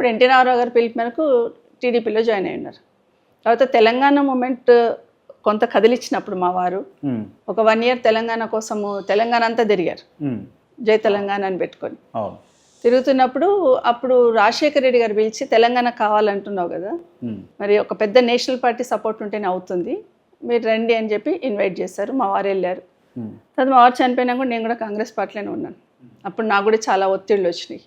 ఇప్పుడు ఎన్టీ రామారావు గారి పిలుపు మేరకు టీడీపీలో జాయిన్ అయి ఉన్నారు. తర్వాత తెలంగాణ మూమెంట్ కొంత కదిలిచ్చినప్పుడు మా వారు ఒక వన్ ఇయర్ తెలంగాణ కోసము తెలంగాణ అంతా తిరిగారు. జై తెలంగాణ అని పెట్టుకొని. తిరుగుతున్నప్పుడు అప్పుడు రాజశేఖర రెడ్డి గారు పిలిచి తెలంగాణ కావాలంటున్నావు కదా మరి ఒక పెద్ద నేషనల్ పార్టీ సపోర్ట్ ఉంటేనే అవుతుంది మీరు రండి అని చెప్పి ఇన్వైట్ చేశారు మా వారు వెళ్ళారు. తర్వాత మా వారు చనిపోయినా కూడా నేను కూడా కాంగ్రెస్ పార్టీలోనే ఉన్నాను. అప్పుడు నాకు కూడా చాలా ఒత్తిళ్ళు వచ్చినాయి.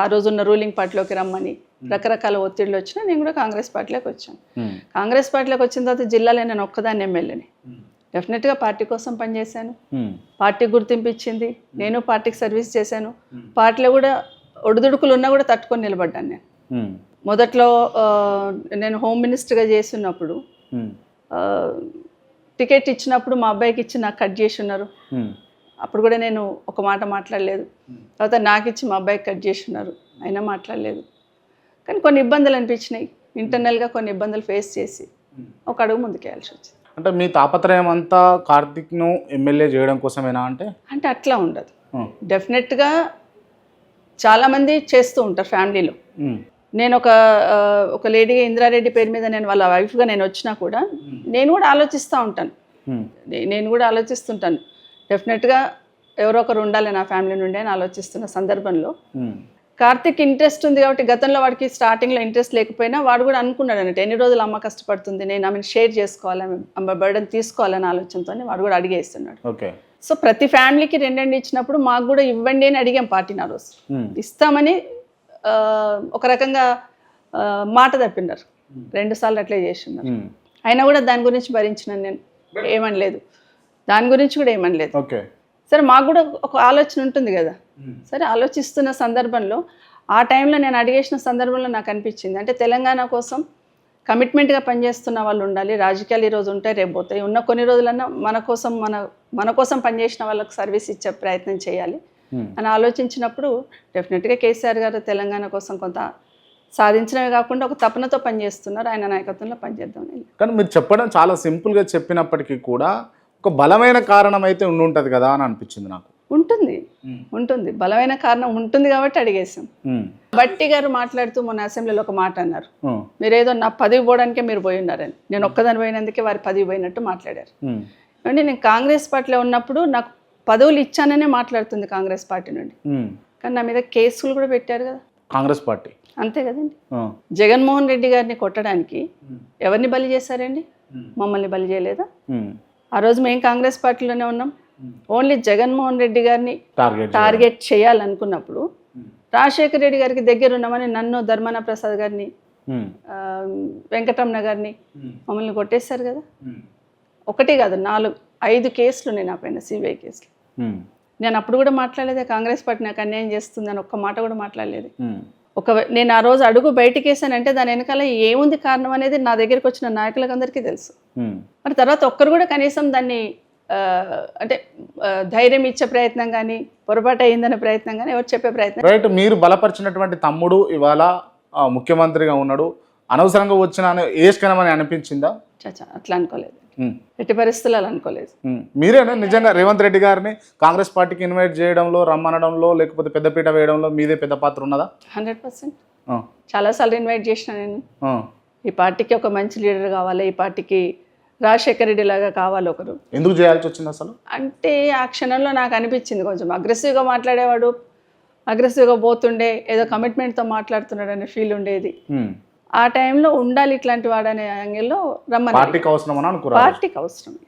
ఆ రోజు ఉన్న రూలింగ్ పార్టీలోకి రమ్మని రకరకాల ఒత్తిళ్ళు వచ్చినా నేను కూడా కాంగ్రెస్ పార్టీలోకి వచ్చాను. కాంగ్రెస్ పార్టీలోకి వచ్చిన తర్వాత జిల్లాలో నేను ఒక్కదాన్ని ఎమ్మెల్యేని. డెఫినెట్గా పార్టీ కోసం పనిచేశాను. పార్టీ గుర్తింపు ఇచ్చింది. నేను పార్టీకి సర్వీస్ చేశాను. పార్టీలో కూడా ఒడిదుడుకులు ఉన్నా కూడా తట్టుకొని నిలబడ్డాను నేను. మొదట్లో నేను హోమ్ మినిస్టర్గా చేస్తున్నప్పుడు టికెట్ ఇచ్చినప్పుడు మా అబ్బాయికి ఇచ్చి నాకు కట్ చేసి ఉన్నారు. అప్పుడు కూడా నేను ఒక మాట మాట్లాడలేదు. తర్వాత నాకు ఇచ్చి మా అబ్బాయికి కట్ చేసి ఉన్నారు అయినా మాట్లాడలేదు. కానీ కొన్ని ఇబ్బందులు అనిపించినాయి. ఇంటర్నల్గా కొన్ని ఇబ్బందులు ఫేస్ చేసి ఒక అడుగు ముందుకేయాల్సి వచ్చింది. అంటే మీ తాపత్రయం అంతా కార్తిక్ను ఎమ్మెల్యే చేయడం కోసమేనా అంటే? అంటే అట్లా ఉండదు. డెఫినెట్గా చాలామంది చేస్తూ ఉంటారు ఫ్యామిలీలో. నేను ఒక ఒక లేడీగా ఇందిరారెడ్డి పేరు మీద నేను వాళ్ళ వైఫ్గా నేను వచ్చినా కూడా నేను కూడా ఆలోచిస్తూ ఉంటాను. నేను కూడా ఆలోచిస్తుంటాను. డెఫినెట్గా ఎవరో ఒకరు ఉండాలి నా ఫ్యామిలీ నుండి అని ఆలోచిస్తున్న సందర్భంలో. కార్తిక్ ఇంట్రెస్ట్ ఉంది కాబట్టి గతంలో వాడికి స్టార్టింగ్లో ఇంట్రెస్ట్ లేకపోయినా వాడు కూడా అనుకున్నాడు అన్నట్టు ఎన్ని రోజులు అమ్మ కష్టపడుతుంది నేను ఆమెను షేర్ చేసుకోవాలి ఆమె అమ్మ బర్డన్ తీసుకోవాలనే ఆలోచనతో వాడు కూడా అడిగేస్తున్నాడు ఓకే. సో ప్రతి ఫ్యామిలీకి రెండండి ఇచ్చినప్పుడు మాకు కూడా ఇవ్వండి అని అడిగాం పార్టీని ఆ రోజు. ఇస్తామని ఒక రకంగా మాట తప్పినారు. రెండు సార్లు అట్లే చేస్తున్నారు. ఉమ్, అయినా కూడా దాని గురించి భరించినాను నేను ఏమనలేదు. దాని గురించి కూడా ఏమనలేదు ఓకే. సరే మాకు కూడా ఒక ఆలోచన ఉంటుంది కదా. సరే ఆలోచిస్తున్న సందర్భంలో ఆ టైంలో నేను అడిగేసిన సందర్భంలో నాకు అనిపించింది. అంటే తెలంగాణ కోసం కమిట్మెంట్గా పనిచేస్తున్న వాళ్ళు ఉండాలి రాజకీయాలు ఈరోజు ఉంటాయి రేపు పోతాయి. ఉన్న కొన్ని రోజులన్నా మన కోసం మన మన కోసం పనిచేసిన వాళ్ళకి సర్వీస్ ఇచ్చే ప్రయత్నం చేయాలి అని ఆలోచించినప్పుడు డెఫినెట్గా కేసీఆర్ గారు తెలంగాణ కోసం కొంత సాధించడమే కాకుండా ఒక తపనతో పనిచేస్తున్నారు. ఆయన నాయకత్వంలో పనిచేద్దాం కానీ మీరు చెప్పడం చాలా సింపుల్గా చెప్పినప్పటికీ కూడా ఒక బలమైన కారణం అయితే ఉండి ఉంటుంది కదా అని అనిపించింది నాకు. ఉంటుంది. ఉంటుంది. బలమైన కారణం ఉంటుంది కాబట్టి అడిగేసాం బట్టి గారు మాట్లాడుతూ మొన్న అసెంబ్లీలో ఒక మాట అన్నారు. ఉమ్, మీరేదో నా పదవి పోవడానికే మీరు పోయి ఉన్నారని. నేను ఒక్కదాని పోయినందుకే వారి పదవి పోయినట్టు మాట్లాడారు. అంటే నేను కాంగ్రెస్ పార్టీలో ఉన్నప్పుడు నాకు పదవులు ఇచ్చాననే మాట్లాడుతుంది కాంగ్రెస్ పార్టీ నుండి. కానీ నా మీద కేసులు కూడా పెట్టారు కదా. కాంగ్రెస్ పార్టీ. అంతే కదండి. జగన్మోహన్ రెడ్డి గారిని కొట్టడానికి ఎవరిని బలి చేశారండి? మమ్మల్ని బలి చేయలేదా? ఆ రోజు మేము కాంగ్రెస్ పార్టీలోనే ఉన్నాం. ఓన్లీ జగన్మోహన్ రెడ్డి గారిని టార్గెట్ చేయాలనుకున్నప్పుడు రాజశేఖర రెడ్డి గారికి దగ్గర ఉన్నామని నన్ను ధర్మాన ప్రసాద్ గారిని ఆ, వెంకటరమణ గారిని మమ్మల్ని కొట్టేశారు కదా. ఒకటి కాదు నాలుగు ఐదు కేసులు నేను నా పైన సిబిఐ కేసులు. నేను అప్పుడు కూడా మాట్లాడలేదే కాంగ్రెస్ పార్టీ నాకు అన్యాయం చేస్తుందని ఒక్క మాట కూడా మాట్లాడలేదు. ఒక నేను ఆ రోజు అడుగు బయటికి వేసానంటే దాని వెనకాల ఏముంది కారణం అనేది నా దగ్గరికి వచ్చిన నాయకులకు అందరికీ తెలుసు మరి తర్వాత ఒక్కరు కూడా కనీసం దాన్ని అంటే ధైర్యం ఇచ్చే ప్రయత్నం కానీ పొరపాటు అయ్యిందనే ప్రయత్నం కానీ ఎవరు చెప్పే ప్రయత్నం రైట్ మీరు బలపరిచినటువంటి తమ్ముడు ఇవాళ ముఖ్యమంత్రిగా ఉన్నాడు. అనవసరంగా వచ్చిన ఏసుకనమని అనిపించిందా? చచ్చా అట్లా అనుకోలేదు. ఎట్టి పరిస్థితులు అలా అనుకోలేదు. ఉమ్. మీరేనా? నిజంగా రేవంత్ రెడ్డి గారిని కాంగ్రెస్ పార్టీకి ఇన్వైట్ చేయడంలో రమ్మనడంలో లేకపోతే పెద్దపీట వేయడంలో మీదే పెద్ద పాత్ర ఉన్నదా? Hundred percent. చాలాసార్లు ఇన్వైట్ చేసిన నేను. ఈ పార్టీకి ఒక మంచి లీడర్ కావాలి ఈ పార్టీకి రాజశేఖర రెడ్డి లాగా కావాలి ఒకరు. ఎందుకు చేయాల్సి వచ్చింది అసలు? అంటే ఆ క్షణంలో నాకు అనిపించింది కొంచెం. అగ్రెసివ్గా మాట్లాడేవాడు అగ్రెసివ్గా పోతుండే ఏదో కమిట్మెంట్తో మాట్లాడుతున్నాడు అనే ఫీల్ ఉండేది. ఉమ్. ఆ టైంలో ఉండాలి ఇట్లాంటి వాడు అనే యాంగిల్లో రమ్మని పార్టీకి అవసరం పార్టీకి అవసరం.